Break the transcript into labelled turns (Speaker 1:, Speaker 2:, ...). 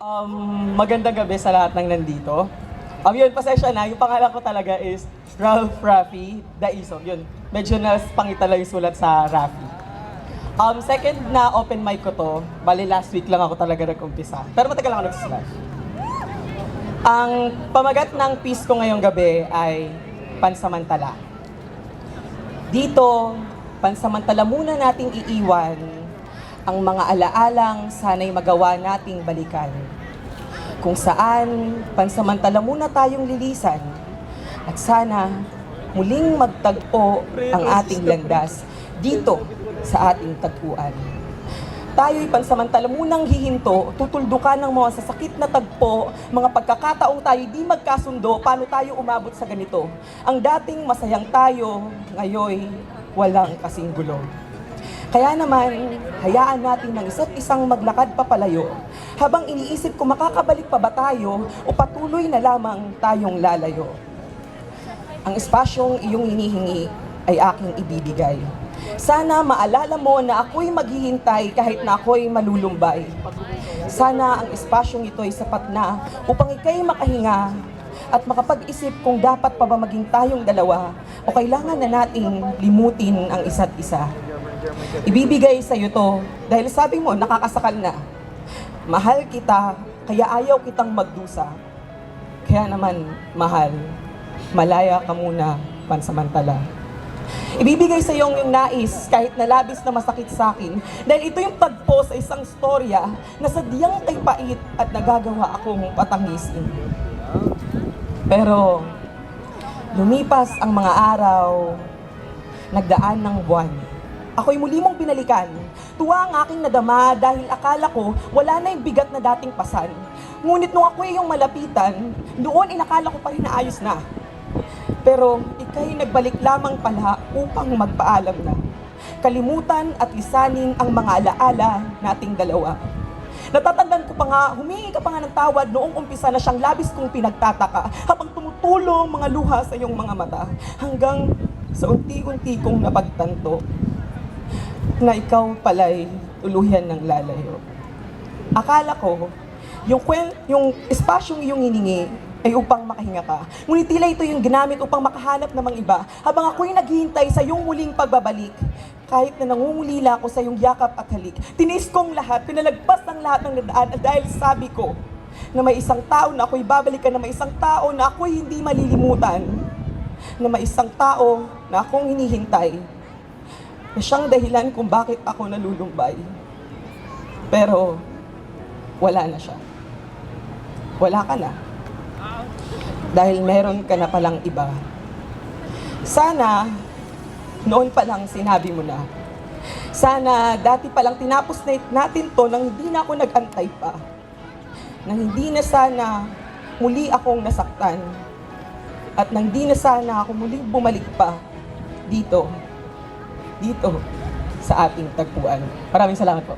Speaker 1: Um, magandang gabi sa lahat ng nandito. Um, yun, pasensya na. Yung pangalan ko talaga is Ralph Rafi Daiso. Yun, medyo nas pangita lang yung sulat sa Rafi. Um, second na open mic ko to, bali last week lang ako talaga nag-umpisa. Pero matagal ako nagsusulat. Ang pamagat ng piece ko ngayong gabi ay pansamantala. Dito, pansamantala muna nating iiwan ang mga alaalang sana'y magawa nating balikan. Kung saan, pansamantala muna tayong lilisan at sana muling magtagpo ang ating landas dito sa ating tagpuan. Tayo'y pansamantala munang hihinto, tutuldukan ng mga sasakit na tagpo, mga pagkakataong tayo di magkasundo, paano tayo umabot sa ganito. Ang dating masayang tayo, ngayoy walang kasing gulo. Kaya naman, hayaan natin ng isa't isang maglakad papalayo habang iniisip kung makakabalik pa ba tayo o patuloy na lamang tayong lalayo. Ang espasyong iyong hinihingi ay aking ibibigay. Sana maalala mo na ako'y maghihintay kahit na ako'y malulumbay. Sana ang espasyong ito ay sapat na upang ikay makahinga at makapag-isip kung dapat pa ba maging tayong dalawa o kailangan na nating limutin ang isa't isa. Ibibigay sa iyo to dahil sabi mo nakakasakal na. Mahal kita, kaya ayaw kitang magdusa. Kaya naman, mahal, malaya ka muna pansamantala. Ibibigay sa iyong yung nais kahit na labis na masakit sa akin dahil ito yung tagpo sa isang storya na sadyang kay pait at nagagawa akong patangisin. Pero lumipas ang mga araw, nagdaan ng buwan. Ako'y muli mong binalikan. Tuwa ang aking nadama dahil akala ko wala na yung bigat na dating pasan. Ngunit nung ako'y iyong malapitan, doon inakala ko pa rin na ayos na. Pero ikay nagbalik lamang pala upang magpaalam na. Kalimutan at lisanin ang mga alaala nating dalawa. Natatandaan ko pa nga, humingi ka pa nga ng tawad noong umpisa na siyang labis kong pinagtataka habang tumutulong mga luha sa iyong mga mata hanggang sa unti-unti kong napagtanto na ikaw pala'y tuluyan ng lalayo. Akala ko, yung, kwen, yung espasyong iyong hiningi ay upang makahinga ka. Ngunit tila ito yung ginamit upang makahanap ng mga iba habang ako'y naghihintay sa iyong muling pagbabalik. Kahit na nangungulila ako sa iyong yakap at halik, tinis kong lahat, pinalagpas ang lahat ng nadaan dahil sabi ko na may isang tao na ako'y babalikan, na may isang tao na ako'y hindi malilimutan, na may isang tao na akong hinihintay, na siyang dahilan kung bakit ako nalulumbay. Pero, wala na siya. Wala ka na. Dahil meron ka na palang iba. Sana, noon pa lang sinabi mo na. Sana, dati pa lang tinapos na natin to nang hindi na ako nag-antay pa. Nang hindi na sana muli akong nasaktan. At nang di na sana ako muling bumalik pa dito dito sa ating tagpuan. Maraming salamat po.